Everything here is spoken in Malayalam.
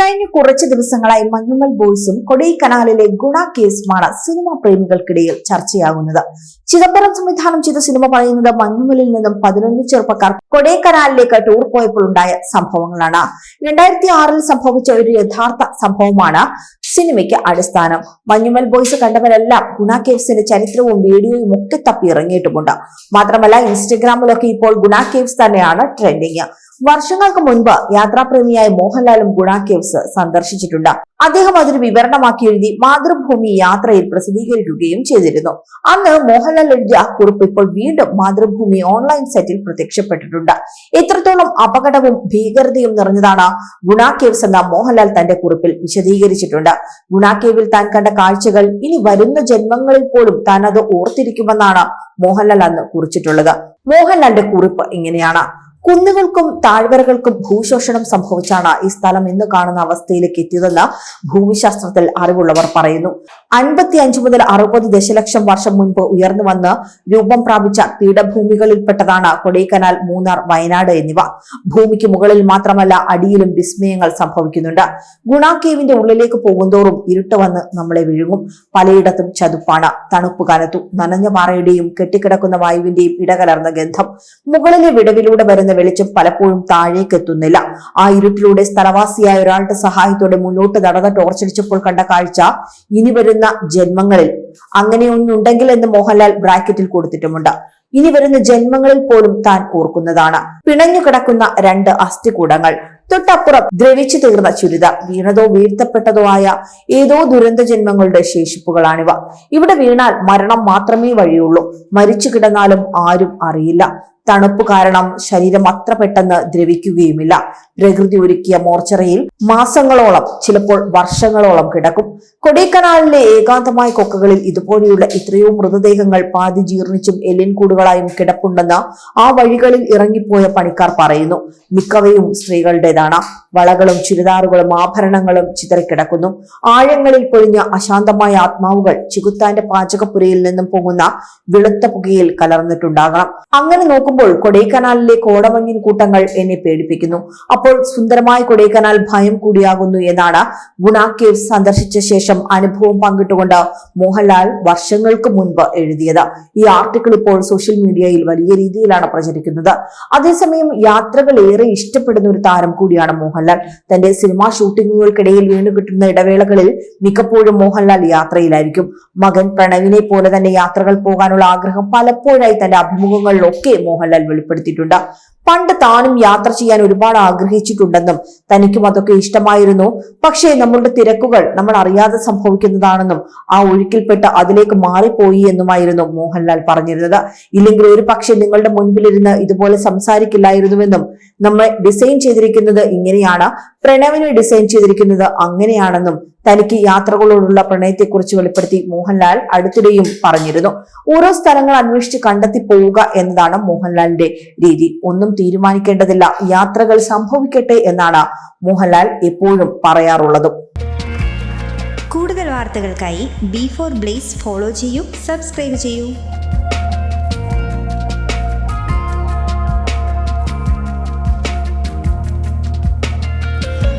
കഴിഞ്ഞ കുറച്ച് ദിവസങ്ങളായി മഞ്ഞുമൽ ബോയ്സും കൊടൈക്കനാലിലെ ഗുണ കേസുമാണ് സിനിമാ പ്രേമികൾക്കിടയിൽ ചർച്ചയാകുന്നത്. ചിദംബരം സംവിധാനം ചെയ്ത സിനിമ പറയുന്നത് മഞ്ഞുമലിൽ നിന്നും പതിനൊന്ന് ചെറുപ്പക്കാർ കൊടൈക്കനാലിലേക്ക് ടൂർ പോയപ്പോൾ ഉണ്ടായ സംഭവങ്ങളാണ്. രണ്ടായിരത്തി ആറിൽ സംഭവിച്ച ഒരു യഥാർത്ഥ സംഭവമാണ് സിനിമയ്ക്ക് അടിസ്ഥാനം. മഞ്ഞുമൽ ബോയ്സ് കണ്ടവരെല്ലാം ഗുണ കേവ്സിന്റെ ചരിത്രവും വീഡിയോയും ഒക്കെ തപ്പി ഇറങ്ങിയിട്ടുമുണ്ട് മാത്രമല്ല ഇൻസ്റ്റഗ്രാമിലൊക്കെ ഇപ്പോൾ ഗുണ കേവ്സ് തന്നെയാണ് ട്രെൻഡിങ്. വർഷങ്ങൾക്ക് മുൻപ് യാത്രാപ്രേമിയായ മോഹൻലാലും ഗുണ കേവ്സ് സന്ദർശിച്ചിട്ടുണ്ട്. അദ്ദേഹം അതൊരു വിവരണമാക്കി എഴുതി മാതൃഭൂമി യാത്രയിൽ പ്രസിദ്ധീകരിക്കുകയും ചെയ്തിരുന്നു. അന്ന് മോഹൻലാൽ എഴുതിയ കുറിപ്പ് ഇപ്പോൾ വീണ്ടും മാതൃഭൂമി ഓൺലൈൻ സൈറ്റിൽ പ്രത്യക്ഷപ്പെട്ടിട്ടുണ്ട്. എത്രത്തോളം അപകടവും ഭീകരതയും നിറഞ്ഞതാണ് ഗുണ കേവ്സ് എന്ന മോഹൻലാൽ തന്റെ കുറിപ്പിൽ വിശദീകരിച്ചിട്ടുണ്ട്. ഗുണ കേവിൽ താൻ കണ്ട കാഴ്ചകൾ ഇനി വരുന്ന ജന്മങ്ങളിൽ പോലും താൻ അത് ഓർത്തിരിക്കുമെന്നാണ് മോഹൻലാൽ അന്ന് കുറിച്ചിട്ടുള്ളത്. മോഹൻലാലിന്റെ കുറിപ്പ് ഇങ്ങനെയാണ്. കുന്നുകൾക്കും താഴ്വരകൾക്കും ഭൂശോഷണം സംഭവിച്ചാണ് ഈ സ്ഥലം ഇന്ന് കാണുന്ന അവസ്ഥയിലേക്ക് എത്തിയതെന്ന് ഭൂമിശാസ്ത്രത്തിൽ അറിവുള്ളവർ പറയുന്നു. അൻപത്തി അഞ്ച് മുതൽ അറുപത് ദശലക്ഷം വർഷം മുൻപ് ഉയർന്നു വന്ന് രൂപം പ്രാപിച്ച പീഠഭൂമികളിൽപ്പെട്ടതാണ് കൊടൈക്കനാൽ മൂന്നാർ വയനാട് എന്നിവ. ഭൂമിക്ക് മുകളിൽ മാത്രമല്ല അടിയിലും വിസ്മയങ്ങൾ സംഭവിക്കുന്നുണ്ട്. ഗുണാക്കേവിന്റെ ഉള്ളിലേക്ക് പോകുന്തോറും ഇരുട്ട് വന്ന് നമ്മളെ വിഴുങ്ങും. പലയിടത്തും ചതുപ്പാണ്. തണുപ്പ് കാലത്തു നനഞ്ഞ പാറയുടെയും കെട്ടിക്കിടക്കുന്ന വായുവിന്റെയും ഇടകലർന്ന ഗന്ധം. മുകളിലെ വിടവിലൂടെ വരുന്ന വെളിച്ചം പലപ്പോഴും താഴേക്ക് എത്തുന്നില്ല. ആ ഇരുട്ടിലൂടെ സ്ഥലവാസിയായ ഒരാളുടെ സഹായത്തോടെ മുന്നോട്ട് നടന്ന ടോർച്ചടിച്ചപ്പോൾ കണ്ട കാഴ്ച ഇനി വരുന്ന ജന്മങ്ങളിൽ. അങ്ങനെ അങ്ങനെയൊന്നുണ്ടെങ്കിൽ എന്ന് മോഹൻലാൽ ബ്രാക്കറ്റിൽ കൊടുത്തിട്ടുമുണ്ട്. ഇനി വരുന്ന ജന്മങ്ങളിൽ പോലും താൻ ഓർക്കുന്നതാണ്. പിണഞ്ഞു കിടക്കുന്ന രണ്ട് അസ്ഥികൂടങ്ങൾ. തൊട്ടപ്പുറം ദ്രവിച്ചു തീർന്ന ചുരിത വീണതോ വീഴ്ത്തപ്പെട്ടതോ ആയ ഏതോ ദുരന്ത ജന്മങ്ങളുടെ ശേഷിപ്പുകളാണിവ. ഇവിടെ വീണാൽ മരണം മാത്രമേ വഴിയുള്ളൂ. മരിച്ചു കിടന്നാലും ആരും അറിയില്ല. തണുപ്പ് കാരണം ശരീരം അത്ര പെട്ടെന്ന് ദ്രവിക്കുകയുമില്ല. പ്രകൃതി ഒരുക്കിയ മോർച്ചറിയിൽ മാസങ്ങളോളം ചിലപ്പോൾ വർഷങ്ങളോളം കിടക്കും. കൊടൈക്കനാലിലെ ഏകാന്തമായ കൊക്കകളിൽ ഇതുപോലെയുള്ള എത്രയോ മൃതദേഹങ്ങൾ പാതി ജീർണിച്ചും എല്ലിൻകൂടുകളായും കിടപ്പുണ്ടെന്ന് ആ വഴികളിൽ ഇറങ്ങിപ്പോയ പണിക്കാർ പറയുന്നു. മിക്കവയും സ്ത്രീകളുടേതാണ്. വളകളും ചുരിദാറുകളും ആഭരണങ്ങളും ചിതറിക്കിടക്കുന്നു. ആഴങ്ങളിൽ പൊഴിഞ്ഞ അശാന്തമായ ആത്മാവുകൾ ചികുത്താന്റെ പാചകപ്പുരയിൽ നിന്നും പോകുന്ന വെളുത്ത പുകയിൽ കലർന്നിട്ടുണ്ടാകണം. അങ്ങനെ നോക്കുമ്പോൾ കൊടൈക്കനാലിലെ കോടമഞ്ഞിൻ കൂട്ടങ്ങൾ എന്നെ പേടിപ്പിക്കുന്നു. അപ്പോൾ സുന്ദരമായ കൊടൈക്കനാൽ ഭയം കൂടിയാകുന്നു എന്നാണ് ഗുണ കേവ് സന്ദർശിച്ച ശേഷം അനുഭവം പങ്കിട്ടുകൊണ്ട് മോഹൻലാൽ വർഷങ്ങൾക്ക് മുൻപ് എഴുതിയത്. ഈ ആർട്ടിക്കിൾ ഇപ്പോൾ സോഷ്യൽ മീഡിയയിൽ വലിയ രീതിയിലാണ് പ്രചരിക്കുന്നത്. അതേസമയം യാത്രകൾ ഏറെ ഇഷ്ടപ്പെടുന്ന ഒരു താരം കൂടിയാണ് മോഹൻലാൽ. തന്റെ സിനിമാ ഷൂട്ടിങ്ങുകൾക്കിടയിൽ വീണു കിട്ടുന്ന ഇടവേളകളിൽ മിക്കപ്പോഴും മോഹൻലാൽ യാത്രയിലായിരിക്കും. മകൻ പ്രണവിനെ പോലെ തന്നെ യാത്രകൾ പോകാനുള്ള ആഗ്രഹം പലപ്പോഴായി തന്റെ അഭിമുഖങ്ങളിലൊക്കെ മോഹൻലാൽ വെളിപ്പെടുത്തിയിട്ടുണ്ട്. പണ്ട് താനും യാത്ര ചെയ്യാൻ ഒരുപാട് ആഗ്രഹിച്ചിട്ടുണ്ടെന്നും തനിക്കും അതൊക്കെ ഇഷ്ടമായിരുന്നു. പക്ഷേ നമ്മളുടെ തിരക്കുകൾ നമ്മൾ അറിയാതെ സംഭവിക്കുന്നതാണെന്നും ആ ഒഴുക്കിൽപ്പെട്ട് അതിലേക്ക് മാറിപ്പോയി എന്നുമായിരുന്നു മോഹൻലാൽ പറഞ്ഞിരുന്നത്. ഇല്ലെങ്കിൽ ഒരു പക്ഷെ നിങ്ങളുടെ മുൻപിലിരുന്ന് ഇതുപോലെ സംസാരിക്കില്ലായിരുന്നുവെന്നും നമ്മൾ ഡിസൈൻ ചെയ്തിരിക്കുന്നത് ഇങ്ങനെയാണ് പ്രണവിനെ ഡിസൈൻ ചെയ്തിരിക്കുന്നത് അങ്ങനെയാണെന്നും തനിക്ക് യാത്രകളോടുള്ള പ്രണയത്തെക്കുറിച്ച് വെളിപ്പെടുത്തി മോഹൻലാൽ അടുത്തിടെയും പറഞ്ഞിരുന്നു. ഓരോ സ്ഥലങ്ങൾ അന്വേഷിച്ച് കണ്ടെത്തി പോവുക എന്നതാണ് മോഹൻലാലിന്റെ രീതി. ഒന്നും തീരുമാനിക്കേണ്ടതില്ല. യാത്രകൾ സംഭവിക്കട്ടെ എന്നാണ് മോഹൻലാൽ എപ്പോഴും പറയാറുള്ളതും. കൂടുതൽ വാർത്തകൾക്കായി ബി ഫോർ ബ്ലേസ് ഫോളോ ചെയ്യൂ സബ്സ്ക്രൈബ് ചെയ്യൂ.